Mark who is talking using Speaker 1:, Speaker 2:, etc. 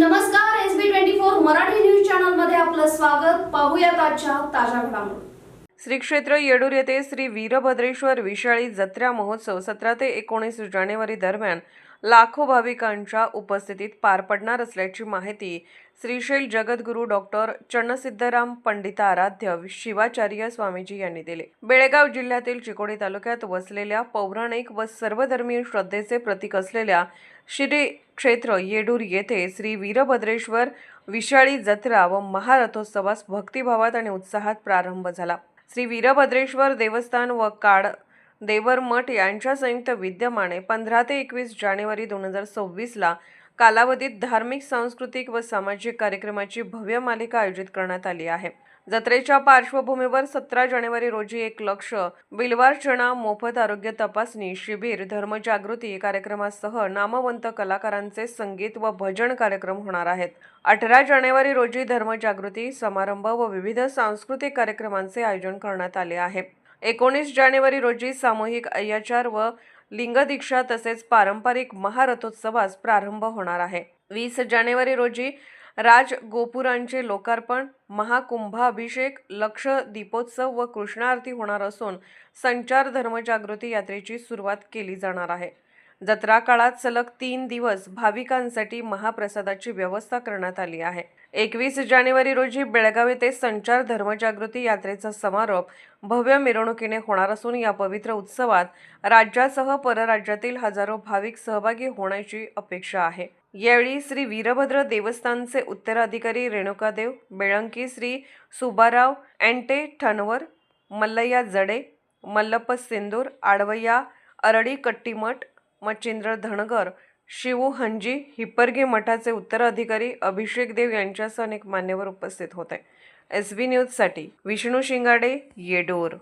Speaker 1: नमस्कार S B twenty four Marathi news channel मध्ये आपलं स्वागत पाहूयात आजच्या ताज्या घडामोडी
Speaker 2: श्री क्षेत्र येडूर येथे श्री वीरभद्रेश्वर विशाळी जत्रा महोत्सव सतरा ते एकोणीस जानेवारी दरम्यान लाखो भाविकांच्या उपस्थितीत पार पडणार असल्याची माहिती श्रीशैल जगद्गुरू डॉक्टर पंडित आराध्य शिवाचार्य स्वामीजी यांनी दिले बेळगाव जिल्ह्यातील चिकोडी तालुक्यात वसलेल्या पौराणिक व सर्वधर्मीय श्रद्धेचे प्रतीक असलेल्या श्री क्षेत्र येडूर येथे श्री वीरभद्रेश्वर विशाळी जत्रा व महारथोत्सवास भक्तिभावात आणि उत्साहात प्रारंभ झाला श्री वीरभद्रेश्वर देवस्थान व काड देवर मठ यांच्या संयुक्त विद्यमाने पंधरा ते एकवीस जानेवारी दोन हजार सव्वीसला कालावधीत धार्मिक सांस्कृतिक व सामाजिक कार्यक्रमाची भव्य मालिका आयोजित करण्यात आली आहे जत्रेच्या पार्श्वभूमीवर सतरा जानेवारी रोजी एक लक्ष चणा मोफत आरोग्य तपासणी शिबिर धर्मजागृती कार्यक्रमासह नामवंत कलाकारांचे संगीत व भजन कार्यक्रम होणार आहेत अठरा जानेवारी रोजी धर्मजागृती समारंभ व विविध सांस्कृतिक कार्यक्रमांचे आयोजन करण्यात आले आहे एकोणीस जानेवारी रोजी सामूहिक अय्याचार व लिंगदीक्षा तसेच पारंपरिक महारथोत्सवास प्रारंभ होणार आहे वीस जानेवारी रोजी राज गोपुरांचे लोकार्पण महाकुंभाभिषेक लक्ष दीपोत्सव व कृष्णारती होणार असून संचार धर्मजागृती यात्रेची सुरुवात केली जाणार आहे जत्रा काळात सलग तीन दिवस भाविकांसाठी महाप्रसादाची व्यवस्था करण्यात आली आहे एकवीस जानेवारी रोजी बेळगाव येथे संचार धर्मजागृती यात्रेचा समारोप भव्य मिरवणुकीने होणार असून या पवित्र उत्सवात राज्यासह परराज्यातील हजारो भाविक सहभागी होण्याची अपेक्षा आहे यावेळी श्री वीरभद्र देवस्थानचे उत्तराधिकारी रेणुकादेव बेळंकी श्री सुबाराव अँटे ठनवर मल्लय्या जडे मल्लप्प सिंदूर आडवया अरडी कट्टीमठ मच्छिंद्र धनगर शिवू हंजी हिप्परगे मठाचे उत्तर उत्तराधिकारी अभिषेक देव यांच्यासह अनेक मान्यवर उपस्थित होते एस बी न्यूजसाठी विष्णू शिंगाडे येडोर